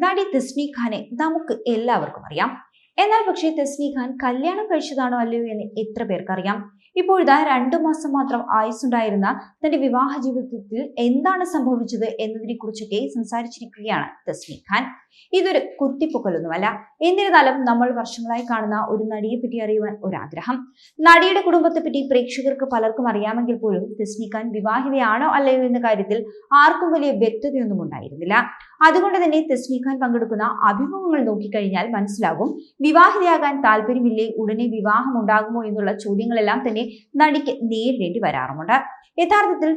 നടി തസ്മി ഖാനെ നമുക്ക് എല്ലാവർക്കും അറിയാം. എന്നാൽ പക്ഷേ തസ്മി ഖാൻ കല്യാണം കഴിച്ചതാണോ അല്ലയോ എന്ന് എത്ര പേർക്കറിയാം? ഇപ്പോഴിതാ രണ്ടു മാസം മാത്രം ആയുസ്സുണ്ടായിരുന്ന തന്റെ വിവാഹ ജീവിതത്തിൽ എന്താണ് സംഭവിച്ചത് എന്നതിനെ കുറിച്ചൊക്കെ സംസാരിച്ചിരിക്കുകയാണ് തസ്മി ഖാൻ. ഇതൊരു കുത്തിപ്പൊക്കലൊന്നുമല്ല എന്നിരുന്നാലും നമ്മൾ വർഷങ്ങളായി കാണുന്ന ഒരു നടിയെ പറ്റി അറിയുവാൻ ഒരാഗ്രഹം. നടിയുടെ കുടുംബത്തെ പറ്റി പ്രേക്ഷകർക്ക് പലർക്കും അറിയാമെങ്കിൽ പോലും തസ്മി ഖാൻ വിവാഹിതയാണോ അല്ലയോ എന്ന കാര്യത്തിൽ ആർക്കും വലിയ വ്യക്തതയൊന്നും ഉണ്ടായിരുന്നില്ല. അതുകൊണ്ട് തന്നെ തസ്മി ഖാൻ പങ്കെടുക്കുന്ന അഭിമുഖങ്ങൾ നോക്കിക്കഴിഞ്ഞാൽ മനസ്സിലാകും. വിവാഹിതയാകാൻ താല്പര്യമില്ലേ? ഉടനെ വിവാഹം ഉണ്ടാകുമോ എന്നുള്ള ചോദ്യങ്ങളെല്ലാം തന്നെ നടിക്ക് നേരിടേണ്ടി വരാറുമുണ്ട്. യഥാർത്ഥത്തിൽ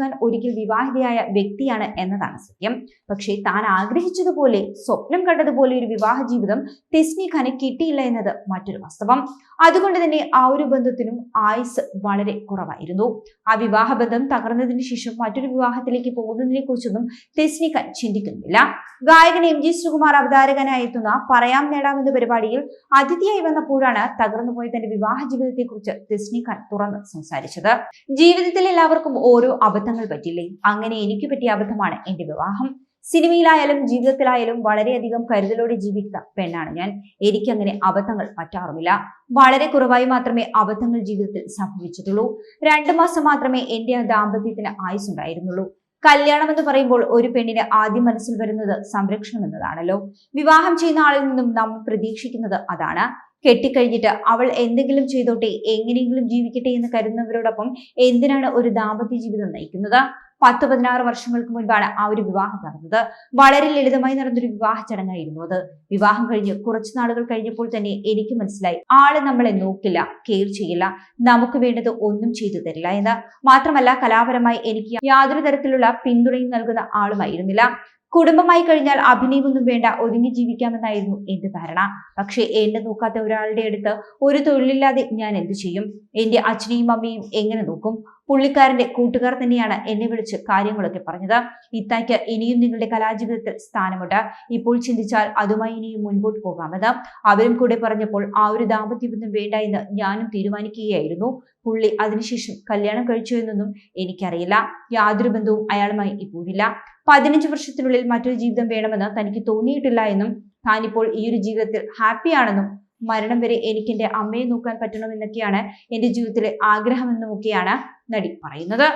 ഖാൻ ഒരിക്കൽ വിവാഹിതയായ വ്യക്തിയാണ് എന്നതാണ് സത്യം. പക്ഷേ താൻ ആഗ്രഹിച്ചതുപോലെ സ്വപ്നം കണ്ടതുപോലെ ഒരു വിവാഹ ജീവിതം തെസ്നി കിട്ടിയില്ല എന്നത് മറ്റൊരു വാസ്തവം. അതുകൊണ്ട് തന്നെ ആ ഒരു ബന്ധത്തിനും ആയുസ് വളരെ കുറവായിരുന്നു. ആ വിവാഹ ബന്ധം തകർന്നതിന് ശേഷം മറ്റൊരു വിവാഹത്തിലേക്ക് പോകുന്നതിനെ കുറിച്ചൊന്നും തെസ്നി ചിന്തിക്കുന്നില്ല. ഗായകൻ എം ജി ശ്രീകുമാർ അവതാരകനായി എത്തുന്ന പറയാം നേടാമെന്ന പരിപാടിയിൽ അതിഥിയായി വന്നപ്പോഴാണ് തകർന്നുപോയ തന്റെ വിവാഹ ജീവിതത്തെക്കുറിച്ച് തെസ്നി ഖാൻ തുറന്ന് സംസാരിച്ചത്. ജീവിതത്തിൽ എല്ലാവർക്കും ഓരോ അബദ്ധങ്ങൾ പറ്റില്ലേ? അങ്ങനെ എനിക്ക് പറ്റിയ അബദ്ധമാണ് എന്റെ വിവാഹം. സിനിമയിലായാലും ജീവിതത്തിലായാലും വളരെയധികം കരുതലോടെ ജീവിക്കുന്ന പെണ്ണാണ് ഞാൻ. എനിക്കങ്ങനെ അബദ്ധങ്ങൾ പറ്റാറുമില്ല. വളരെ കുറവായി മാത്രമേ അബദ്ധങ്ങൾ ജീവിതത്തിൽ സംഭവിച്ചിട്ടുള്ളൂ. രണ്ടു മാസം മാത്രമേ എന്റെ ആ ദാമ്പത്യത്തിന് ആയുസുണ്ടായിരുന്നുള്ളൂ കല്യാണം എന്ന് പറയുമ്പോൾ ഒരു പെണ്ണിന് ആദ്യം മനസ്സിൽ വരുന്നത് സംരക്ഷണം എന്നതാണല്ലോ. വിവാഹം ചെയ്യുന്ന ആളിൽ നിന്നും നാം പ്രതീക്ഷിക്കുന്നത് അതാണ്. കെട്ടിക്കഴിഞ്ഞിട്ട് അവൾ എന്തെങ്കിലും ചെയ്തോട്ടെ എങ്ങനെയെങ്കിലും ജീവിക്കട്ടെ എന്ന് കരുതുന്നവരോടൊപ്പം എന്തിനാണ് ഒരു ദാമ്പത്യ ജീവിതം നയിക്കുന്നത്? പത്ത് പതിനാറ് വർഷങ്ങൾക്ക് മുൻപാണ് ആ ഒരു വിവാഹം നടന്നത്. വളരെ ലളിതമായി നടന്നൊരു വിവാഹ ചടങ്ങായിരുന്നു അത്. വിവാഹം കഴിഞ്ഞ് കുറച്ചു നാളുകൾ കഴിഞ്ഞപ്പോൾ തന്നെ എനിക്ക് മനസ്സിലായി ആൾ നമ്മളെ നോക്കില്ല കെയർ ചെയ്യില്ല നമുക്ക് വേണ്ടത് ഒന്നും ചെയ്തു തരില്ല എന്ന്. മാത്രമല്ല കലാപരമായി എനിക്ക് യാതൊരു തരത്തിലുള്ള പിന്തുണയും നൽകുന്ന ആളുമായിരുന്നില്ല. കുടുംബമായി കഴിഞ്ഞാൽ അഭിനയമൊന്നും വേണ്ട ഒതുങ്ങി ജീവിക്കാമെന്നായിരുന്നു എന്റെ ധാരണ. പക്ഷേ എന്നെ നോക്കാത്ത ഒരാളുടെ അടുത്ത് ഒരു തൊഴിലില്ലാതെ ഞാൻ എന്തു ചെയ്യും? എന്റെ അച്ഛനെയും അമ്മയും എങ്ങനെ നോക്കും? പുള്ളിക്കാരന്റെ കൂട്ടുകാർ തന്നെയാണ് എന്നെ വിളിച്ച് കാര്യങ്ങളൊക്കെ പറഞ്ഞത്. ഇത്തായ്ക്ക് ഇനിയും നിങ്ങളുടെ കലാജീവിതത്തിൽ സ്ഥാനമുണ്ട്. ഇപ്പോൾ ചിന്തിച്ചാൽ അതുമായി ഇനിയും മുൻപോട്ട് പോകാമെന്ന്. അവരും കൂടെ പറഞ്ഞപ്പോൾ ആ ഒരു ദാമ്പത്യബന്ധം വേണ്ട എന്ന് ഞാനും തീരുമാനിക്കുകയായിരുന്നു. പുള്ളി അതിനുശേഷം കല്യാണം കഴിച്ചു എന്നൊന്നും എനിക്കറിയില്ല. യാതൊരു ബന്ധവും അയാളുമായി ഇപ്പോഴില്ല. പതിനഞ്ച് വർഷത്തിനുള്ളിൽ മറ്റൊരു ജീവിതം വേണമെന്ന് തനിക്ക് തോന്നിയിട്ടില്ല എന്നും താനിപ്പോൾ ഈ ഒരു ജീവിതത്തിൽ ഹാപ്പിയാണെന്നും മരണം വരെ എനിക്ക് എന്റെ അമ്മയെ നോക്കാൻ പറ്റണമെന്നൊക്കെയാണ് എന്റെ ജീവിതത്തിലെ ആഗ്രഹമെന്നുമൊക്കെയാണ് നടി പറയുന്നത്.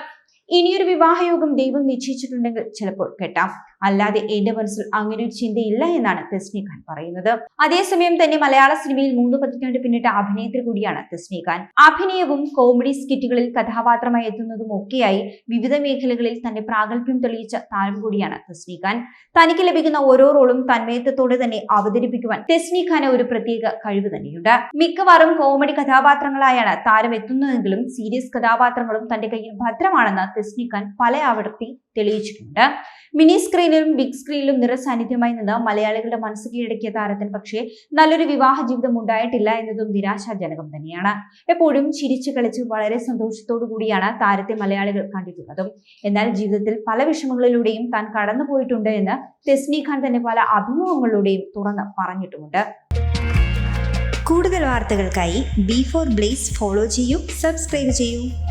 ഇനിയൊരു വിവാഹയോഗം ദൈവം നിശ്ചയിച്ചിട്ടുണ്ടെങ്കിൽ ചിലപ്പോൾ കെട്ടാം. അല്ലാതെ എന്റെ മനസ്സിൽ അങ്ങനെ ഒരു ചിന്തയില്ല എന്നാണ് തെസ്നി ഖാൻ പറയുന്നത്. അതേസമയം തന്നെ മലയാള സിനിമയിൽ മൂന്ന് പതിറ്റാണ്ട് പിന്നിട്ട അഭിനേത്രി കൂടിയാണ് തെസ്നി ഖാൻ അഭിനയവും കോമഡി സ്കിറ്റുകളിൽ കഥാപാത്രമായി എത്തുന്നതും ഒക്കെയായി വിവിധ മേഖലകളിൽ തന്റെ പ്രാഗൽഭ്യം തെളിയിച്ച താരം കൂടിയാണ് തെസ്നി ഖാൻ തനിക്ക് ലഭിക്കുന്ന ഓരോ റോളും തന്മയത്വത്തോടെ തന്നെ അവതരിപ്പിക്കുവാൻ തെസ്നി ഖാന് ഒരു പ്രത്യേക കഴിവ് തന്നെയുണ്ട്. മിക്കവാറും കോമഡി കഥാപാത്രങ്ങളായാണ് താരം എത്തുന്നതെങ്കിലും സീരിയസ് കഥാപാത്രങ്ങളും തന്റെ കയ്യിൽ ഭദ്രമാണെന്ന് തെസ്നി ഖാൻ പല ആവർത്തി തെളിയിച്ചിട്ടുണ്ട്. മിനി സ്ക്രീനിലും ബിഗ് സ്ക്രീനിലും നിറസാന്നിധ്യമായി നിന്ന് മലയാളികളുടെ മനസ്സ് കീഴടക്കിയ താരത്തിന് പക്ഷേ നല്ലൊരു വിവാഹ ജീവിതം ഉണ്ടായിട്ടില്ല എന്നതും നിരാശാജനകം തന്നെയാണ്. എപ്പോഴും ചിരിച്ചു കളിച്ച് വളരെ സന്തോഷത്തോടു കൂടിയാണ് താരത്തെ മലയാളികൾ കണ്ടിട്ടുള്ളതും. എന്നാൽ ജീവിതത്തിൽ പല വിഷമങ്ങളിലൂടെയും താൻ കടന്നുപോയിട്ടുണ്ട് എന്ന് തെസ്നി ഖാൻ തന്നെ പല അഭിമുഖങ്ങളിലൂടെയും തുറന്ന് പറഞ്ഞിട്ടുമുണ്ട്. കൂടുതൽ വാർത്തകൾക്കായി ബി ഫോർ ബ്ലേസ് ഫോളോ ചെയ്യൂ സബ്സ്ക്രൈബ് ചെയ്യൂ.